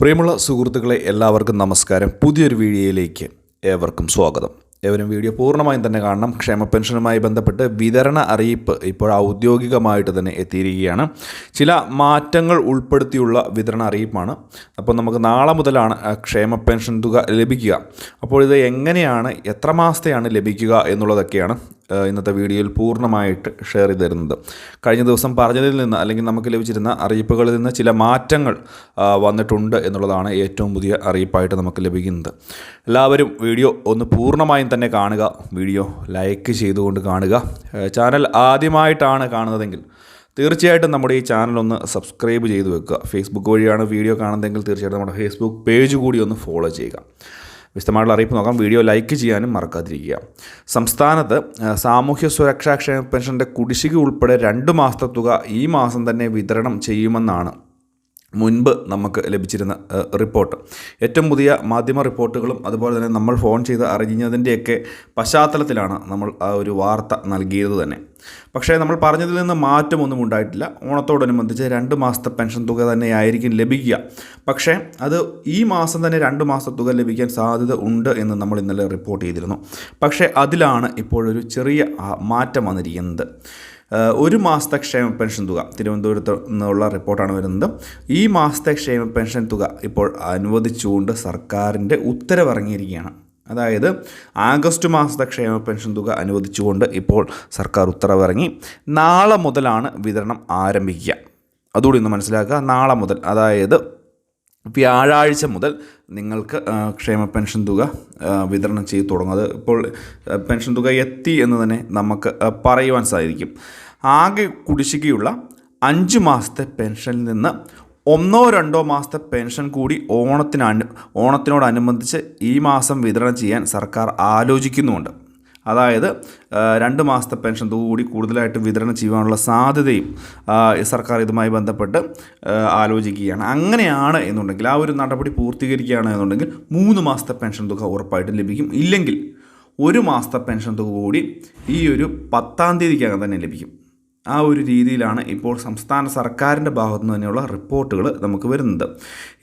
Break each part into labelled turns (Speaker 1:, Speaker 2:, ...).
Speaker 1: പ്രിയമുള്ള സുഹൃത്തുക്കളെ എല്ലാവർക്കും നമസ്കാരം. പുതിയൊരു വീഡിയോയിലേക്ക് ഏവർക്കും സ്വാഗതം. ഏവരും വീഡിയോ പൂർണമായും തന്നെ കാണണം. ക്ഷേമ പെൻഷനുമായി ബന്ധപ്പെട്ട് വിതരണ അറിയിപ്പ് ഇപ്പോൾ ഔദ്യോഗികമായിട്ട് തന്നെ എത്തിയിരിക്കുകയാണ്. ചില മാറ്റങ്ങൾ ഉൾപ്പെടുത്തിയുള്ള വിതരണ അറിയിപ്പാണ്. അപ്പോൾ നമുക്ക് നാളെ മുതലാണ് ക്ഷേമ പെൻഷൻ തുക ലഭിക്കുക. അപ്പോൾ ഇത് എങ്ങനെയാണ് എത്ര മാസത്തെയാണ് ലഭിക്കുക എന്നുള്ളതൊക്കെയാണ് ഇന്നത്തെ വീഡിയോയിൽ പൂർണമായിട്ട് ഷെയർ ചെയ്ത് തരുന്നത് കഴിഞ്ഞ ദിവസം പറഞ്ഞതിൽ നിന്ന് അല്ലെങ്കിൽ നമുക്ക് ലഭിച്ചിരുന്ന അറിയിപ്പുകളിൽ നിന്ന് ചില മാറ്റങ്ങൾ വന്നിട്ടുണ്ട് എന്നുള്ളതാണ് ഏറ്റവും പുതിയ അറിയിപ്പായിട്ട് നമുക്ക് ലഭിക്കുന്നത്. എല്ലാവരും വീഡിയോ ഒന്ന് പൂർണമായും തന്നെ കാണുക വീഡിയോ ലൈക്ക് ചെയ്തുകൊണ്ട് കാണുക. ചാനൽ ആദ്യമായിട്ടാണ് കാണുന്നതെങ്കിൽ തീർച്ചയായിട്ടും നമ്മുടെ ഈ ചാനൽ ഒന്ന് സബ്സ്ക്രൈബ് ചെയ്ത് വെക്കുക. ഫേസ്ബുക്ക് വഴിയാണ് വീഡിയോ കാണുന്നതെങ്കിൽ തീർച്ചയായിട്ടും നമ്മുടെ ഫേസ്ബുക്ക് പേജ് കൂടി ഒന്ന് ഫോളോ ചെയ്യുക. വിശദമായിട്ടുള്ള അറിയിപ്പ് നോക്കാം. വീഡിയോ ലൈക്ക് ചെയ്യാനും മറക്കാതിരിക്കുക. സംസ്ഥാനത്ത് സാമൂഹ്യ സുരക്ഷാ ക്ഷേമ പെൻഷന്റെ കുടിശ്ശിക ഉൾപ്പെടെ രണ്ട് മാസത്തെ തുക ഈ മാസം തന്നെ വിതരണം ചെയ്യുമെന്നാണ് മുൻപ് നമുക്ക് ലഭിച്ചിരുന്ന റിപ്പോർട്ട്. ഏറ്റവും പുതിയ മാധ്യമ റിപ്പോർട്ടുകളും അതുപോലെ തന്നെ നമ്മൾ ഫോൺ ചെയ്ത് അറിഞ്ഞതിന്റെയൊക്കെ പശ്ചാത്തലത്തിലാണ് നമ്മൾ ആ ഒരു വാർത്ത നൽകിയത് തന്നെ. പക്ഷേ നമ്മൾ പറഞ്ഞതിൽ നിന്ന് മാറ്റമൊന്നും ഉണ്ടായിട്ടില്ല. ഓണത്തോടനുബന്ധിച്ച് രണ്ട് മാസത്തെ പെൻഷൻ തുക തന്നെയായിരിക്കും ലഭിക്കുക. പക്ഷേ അത് ഈ മാസം തന്നെ രണ്ട് മാസത്തെ തുക ലഭിക്കാൻ സാധ്യത ഉണ്ട് എന്ന് നമ്മൾ ഇന്നലെ റിപ്പോർട്ട് ചെയ്തിരുന്നു. പക്ഷേ അതിലാണ് ഇപ്പോഴൊരു ചെറിയ മാറ്റം വന്നിരിക്കുന്നത്. ഒരു മാസത്തെ ക്ഷേമ പെൻഷൻ തുക തിരുവനന്തപുരത്ത് നിന്നുള്ള റിപ്പോർട്ടാണ് വരുന്നത്. ഈ മാസത്തെ ക്ഷേമ പെൻഷൻ തുക ഇപ്പോൾ അനുവദിച്ചുകൊണ്ട് സർക്കാരിന്റെ ഉത്തരവിറങ്ങിയിരിക്കുകയാണ്. അതായത് ആഗസ്റ്റ് മാസത്തെ ക്ഷേമ പെൻഷൻ തുക അനുവദിച്ചുകൊണ്ട് ഇപ്പോൾ സർക്കാർ ഉത്തരവിറങ്ങി. നാളെ മുതലാണ് വിതരണം ആരംഭിക്കുക. അതുകൂടി ഒന്ന് മനസ്സിലാക്കുക. നാളെ മുതൽ അതായത് വ്യാഴാഴ്ച മുതൽ നിങ്ങൾക്ക് ക്ഷേമ പെൻഷൻ തുക വിതരണം ചെയ്തു തുടങ്ങുന്നത്. ഇപ്പോൾ പെൻഷൻ തുക എത്തി എന്ന് തന്നെ നമുക്ക് പറയുവാൻ സാധിക്കും. ആകെ കുടിശ്ശികയുള്ള അഞ്ച് മാസത്തെ പെൻഷനിൽ നിന്ന് ഒന്നോ രണ്ടോ മാസത്തെ പെൻഷൻ കൂടി ഓണത്തിന് അനു ഓണത്തിനോടനുബന്ധിച്ച് ഈ മാസം വിതരണം ചെയ്യാൻ സർക്കാർ ആലോചിക്കുന്നുമുണ്ട്. അതായത് രണ്ട് മാസത്തെ പെൻഷൻ തുക കൂടി കൂടുതലായിട്ട് വിതരണം ചെയ്യുവാനുള്ള സാധ്യതയും സർക്കാർ ഇതുമായി ബന്ധപ്പെട്ട് ആലോചിക്കുകയാണ്. അങ്ങനെയാണ് എന്നുണ്ടെങ്കിൽ ആ ഒരു നടപടി പൂർത്തീകരിക്കുകയാണ് എന്നുണ്ടെങ്കിൽ മൂന്ന് മാസത്തെ പെൻഷൻ തുക ഉറപ്പായിട്ടും ലഭിക്കും. ഇല്ലെങ്കിൽ ഒരു മാസത്തെ പെൻഷൻ തുക കൂടി ഈ ഒരു പത്താം തീയതിക്കകം തന്നെ ലഭിക്കും. ആ ഒരു രീതിയിലാണ് ഇപ്പോൾ സംസ്ഥാന സർക്കാരിന്റെ ഭാഗത്തു നിന്ന് തന്നെയുള്ള റിപ്പോർട്ടുകൾ നമുക്ക് വരുന്നത്.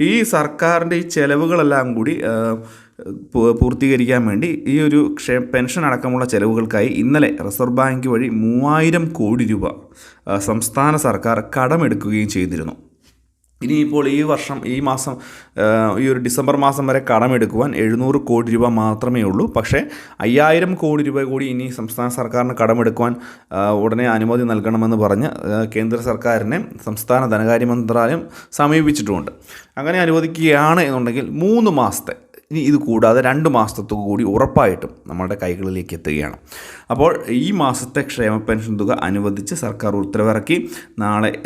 Speaker 1: ഈ സർക്കാരിന്റെ ഈ ചെലവുകളെല്ലാം കൂടി പൂർത്തീകരിക്കാൻ വേണ്ടി ഈ ഒരു ക്ഷേ പെൻഷൻ അടക്കമുള്ള ചെലവുകൾക്കായി ഇന്നലെ റിസർവ് ബാങ്ക് വഴി മൂവായിരം കോടി രൂപ സംസ്ഥാന സർക്കാർ കടമെടുക്കുകയും ചെയ്തിരുന്നു. ഇനിയിപ്പോൾ ഈ വർഷം ഈ മാസം ഈ ഒരു ഡിസംബർ മാസം വരെ കടമെടുക്കുവാൻ എഴുന്നൂറ് കോടി രൂപ മാത്രമേ ഉള്ളൂ. പക്ഷേ അയ്യായിരം കോടി രൂപ കൂടി ഇനി സംസ്ഥാന സർക്കാരിന് കടമെടുക്കുവാൻ ഉടനെ അനുമതി നൽകണമെന്ന് പറഞ്ഞ് കേന്ദ്ര സർക്കാരിനെ സംസ്ഥാന ധനകാര്യ മന്ത്രാലയം സമീപിച്ചിട്ടുമുണ്ട്. അങ്ങനെ അനുവദിക്കുകയാണ് എന്നുണ്ടെങ്കിൽ മൂന്ന് മാസത്തെ ഇനി ഇത് കൂടാതെ രണ്ട് മാസത്തെ കൂടി ഉറപ്പായിട്ടും നമ്മളുടെ കൈകളിലേക്ക് എത്തുകയാണ്. അപ്പോൾ ഈ മാസത്തെ ക്ഷേമ പെൻഷൻ തുക അനുവദിച്ച് സർക്കാർ ഉത്തരവിറക്കി. നാളെ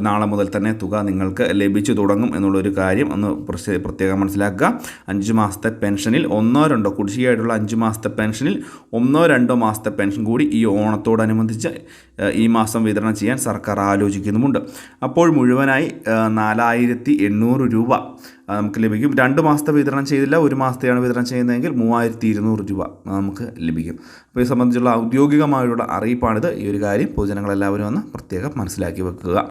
Speaker 1: നാളെ മുതൽ തന്നെ തുക നിങ്ങൾക്ക് ലഭിച്ചു തുടങ്ങും എന്നുള്ളൊരു കാര്യം ഒന്ന് പ്രത്യേക- മനസ്സിലാക്കുക. അഞ്ച് മാസത്തെ പെൻഷനിൽ ഒന്നോ രണ്ടോ കുടിശ്ശികയായിട്ടുള്ള അഞ്ച് മാസത്തെ പെൻഷനിൽ ഒന്നോ രണ്ടോ മാസത്തെ പെൻഷൻ കൂടി ഈ ഓണത്തോടനുബന്ധിച്ച് ഈ മാസം വിതരണം ചെയ്യാൻ സർക്കാർ ആലോചിക്കുന്നുമുണ്ട്. അപ്പോൾ മുഴുവനായി നാലായിരത്തി രൂപ നമുക്ക് ലഭിക്കും. രണ്ട് മാസത്തെ വിതരണം ചെയ്തില്ല ഒരു മാസത്തെയാണ് വിതരണം ചെയ്യുന്നതെങ്കിൽ മൂവായിരത്തി ഇരുന്നൂറ് രൂപ നമുക്ക് ലഭിക്കും. അപ്പോൾ ഇത് സംബന്ധിച്ചുള്ള ഔദ്യോഗികമായുള്ള അറിയിപ്പാണിത്. ഈ ഒരു കാര്യം പൊതുജനങ്ങളെല്ലാവരും ഒന്ന് പ്രത്യേകം മനസ്സിലാക്കി വെക്കുക.